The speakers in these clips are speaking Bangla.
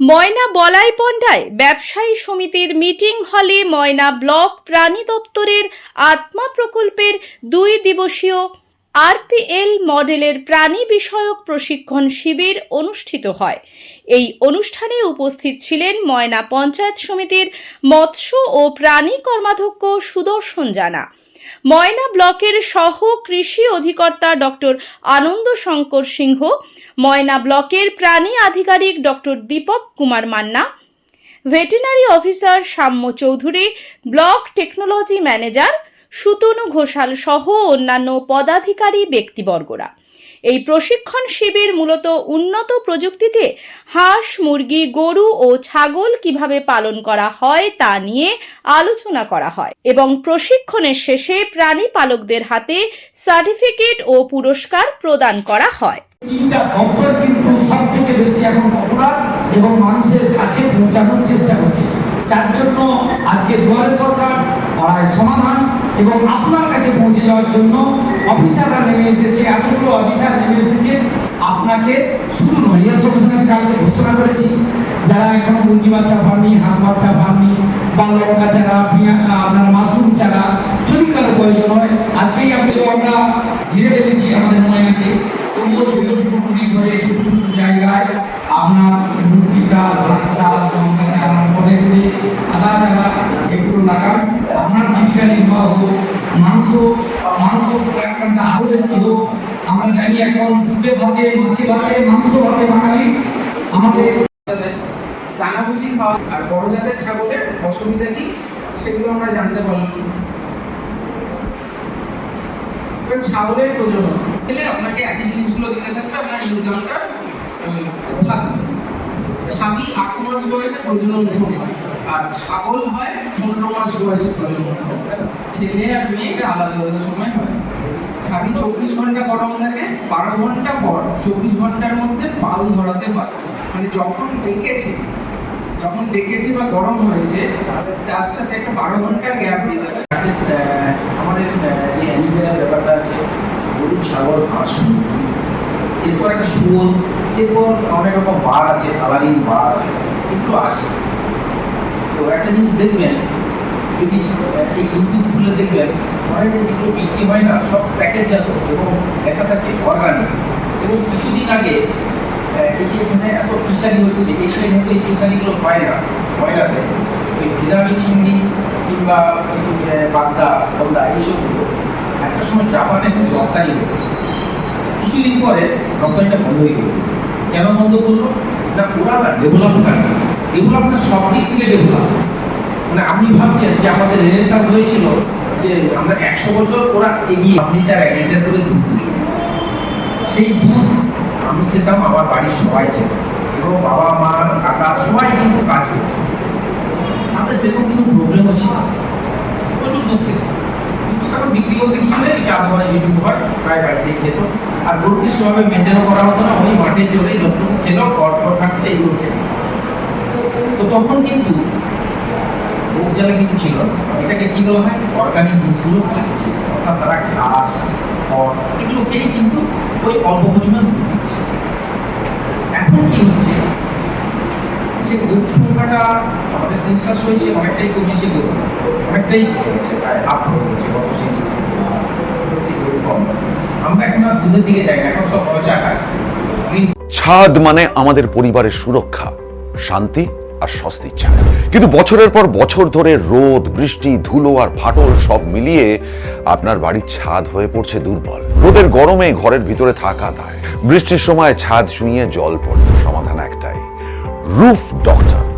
ময়না বলাই পণ্ডায় ব্যবসায়ী সমিতির মিটিং হলে ময়না ব্লক প্রাণী দপ্তরের আত্মা প্রকল্পের দুই দিবসীয় আরপিএল মডেলের প্রাণী বিষয়ক প্রশিক্ষণ শিবির অনুষ্ঠিত হয়। এই অনুষ্ঠানে উপস্থিত ছিলেন ময়না পঞ্চায়েত সমিতির মৎস্য ও প্রাণী কর্মাধ্যক্ষ সুদর্শন জানা। ময়না ব্লকের সহ কৃষি অধিকর্তা ডক্টর আনন্দ শঙ্কর সিংহ, ময়না ব্লকের প্রাণী আধিকারিক doctor Dipak Kumar Manna, veterinary officer Samya Chowdhury, block technology manager Sutanu Ghoshal সহ অন্যান্য পদাধিকারী ব্যক্তিবর্গরা। এই প্রশিক্ষণ শিবির মূলত উন্নত প্রযুক্তিতে হাঁস, মুরগি, গরু ও ছাগল কীভাবে পালন করা হয় তা নিয়ে আলোচনা করা হয় এবং প্রশিক্ষণের শেষে প্রাণী পালকদের হাতে সার্টিফিকেট ও পুরস্কার প্রদান করা হয়। তিনটা দপ্তর কিন্তু সব থেকে বেশি এখন পপুলার এবং মানুষের কাছে পৌঁছানোর চেষ্টা করছে। যার জন্য আজকে দুয়ারে সরকার সমাধান এবং আপনার কাছে পৌঁছে যাওয়ার জন্য অফিসাররা নেমে এসেছে, এতগুলো অফিসার নেমে এসেছে। আপনাকে শুধু নয় এর কালকে ঘোষণা করেছি, যারা এখন মুরগি বাচ্চা পাননি হাঁস বাচ্চা পাননি বা লঙ্কা চারা আপনার মাশরুম চারা, যদি কারও প্রয়োজন হয়, আজকেই আপনি আমরা ঘিরে ফেলেছি আমাদের ময়নাকে তবুও ছোট ছোট হয়ে, ছোট ছোট জায়গায় আপনার মুরগি চাষ, হাঁস চাষ, লঙ্কা চারা পদে আদা চারা, এগুলো লাগান। আপনার নির্বাহ মাংস মাংস প্রোডাকশনটা আরও বেশি হোক আমরা জানি এখন দুধে ভাতে, মাছে ভাতে, মাংস ভাতে বাঙালি। আমাদের দানা ভুসি খাওয়া আর বড় জাতের ছাগলের অসুবিধা কি, সেগুলো আমরা জানতে পারলাম। ছাগলের প্রজনন। গেলে আপনাকে একই জিনিসগুলো দিতে থাকবে, আপনার ইনকামটা থাকবে। ছাগি মাস বয়সে প্রজনন হয়। আর ছাগল হয় পনেরো মাস বয়সে প্রজনন ছেলে আর মেয়েটা আলাদা আলাদা সময় হয়। ছাগি চব্বিশ ঘণ্টা গরম থাকে, বারো ঘণ্টা পর চব্বিশ ঘণ্টার মধ্যে পাল ধরাতে পারে মানে যখন ডেকেছে যখন ডেকেছে বা গরম হয়েছে, তার সাথে একটা বারো ঘণ্টার গ্যাপ দিতে হবে আমাদের যে অ্যানিমেলের ব্যাপারটা আছে, গরু, ছাগল, হাঁস, মুরগি এরপর একটা শুয়োর এরপর অনেক রকম বার আছে কালারিং বার এগুলো আছে। তো একটা জিনিস দেখবেন, যদি এই ইউটিউব খুলে দেখবেন ফরেনে যেগুলো বিক্রি হয় না, সব প্যাকেটজাত এবং দেখা থাকে অর্গানিক এবং কিছুদিন আগে এই যে এখানে এত ফিশারি হচ্ছে, এই সাইড হয়তো এই ফিশারিগুলো হয় না, ময়লাতে। ওই ভিটামিন চিংড়ি কিংবা বাগদা গলদা এইসবগুলো। একটা সময় জাপানে কিন্তু রপ্তানি হতো। কিছুদিন পরে রপ্তানিটা বন্ধ হয়ে গেল। কেন বন্ধ করল? না, ওরা না ডেভেলপমেন্ট ডেভেলপমেন্ট সব দিক থেকে ডেভেলপ। মানে আপনি ভাবছেন যে আমাদের রেনেসান্স হয়েছিল যে আমরা একশো বছর ওরা এগিয়ে আপনি লিটার এক লিটার করে দুধ সেই দুধ আমি খেতাম আমার বাড়ির সবাই খেত। এবং বাবা, মা, কাকা সবাই কিন্তু কাজ করত। তাদের সেরকম কিন্তু প্রবলেমও ছিল না। প্রচুর দুধ খেত। দুধ তো তখন বিক্রি করতে কিছু নেই, চা দোকানে যেটুকু হয়, প্রায় বাড়িতেই খেত। আর গরুকে সেভাবে মেনটেনও করা হতো না, ওই মাঠে চলে যতটুকু খেলো পর পর থাকতে এইগুলো খেত। তো তখন কিন্তু জ্বালা কিন্তু ছিল এটাকে কি বলা হয়? অর্গানিক জিনিসগুলো খাচ্ছে। অর্থাৎ তারা ঘাস খড় এগুলো খেয়ে কিন্তু ওই অল্প পরিমাণ দিচ্ছে। এখন কি হচ্ছে? যে গরু সংখ্যাটা আমাদের সেন্সাস হয়েছে, অনেকটাই কমেছে গরু অনেকটাই কমে গেছে প্রায় হাফ হয়ে গেছে গত সেন্সাস সত্যি গরু কম। আমরা এখন আর দুধের দিকে যাই না, এখন সব খাই গ্রিন ছাদ মানে আমাদের পরিবারের সুরক্ষা, শান্তি আর স্বস্তির ছায়া কিন্তু বছরের পর বছর ধরে রোদ, বৃষ্টি, ধুলো আর ফাটল সব মিলিয়ে আপনার বাড়ির ছাদ হয়ে পড়ছে দুর্বল। রোদের গরমে ঘরের ভিতরে থাকা দায়। বৃষ্টির সময় ছাদ শুইয়ে জল পড়ে সমাধান একটাই। Roof doctor.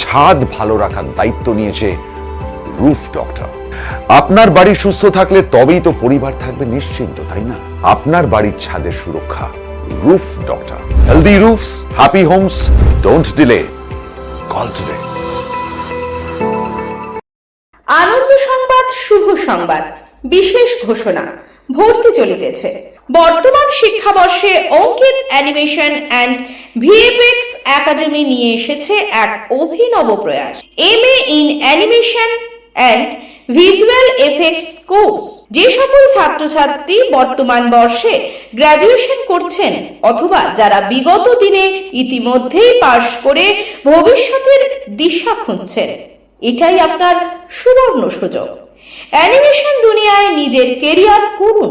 ছাদ ভালো রাখার দায়িত্ব নিয়েছে রুফ ডক্টর। আপনার বাড়ি সুস্থ থাকলে তবেই তো পরিবার থাকবে নিশ্চিন্ত, তাই না? আপনার বাড়ির ছাদের সুরক্ষা roof doctor. Healthy roofs happy homes don't delay call today আনন্দ সংবাদ, শুভ সংবাদ, বিশেষ ঘোষণা, ভর্তি চলিতেছে। বর্তমান শিক্ষাবর্ষে Ankit animation and VFX academy নিয়ে এসেছে এক অভিনব প্রয়াস। M A in animation and visual effects course যে সকল ছাত্রছাত্রী বর্তমান বর্ষে গ্র্যাজুয়েশন করছেন অথবা যারা বিগত দিনে ইতিমধ্যেই পাশ করে ভবিষ্যতের দিশা খুঁজছেন, এটাই আপনার সুবর্ণ সুযোগ। অ্যানিমেশন দুনিয়ায় নিজের কেরিয়ার করুন।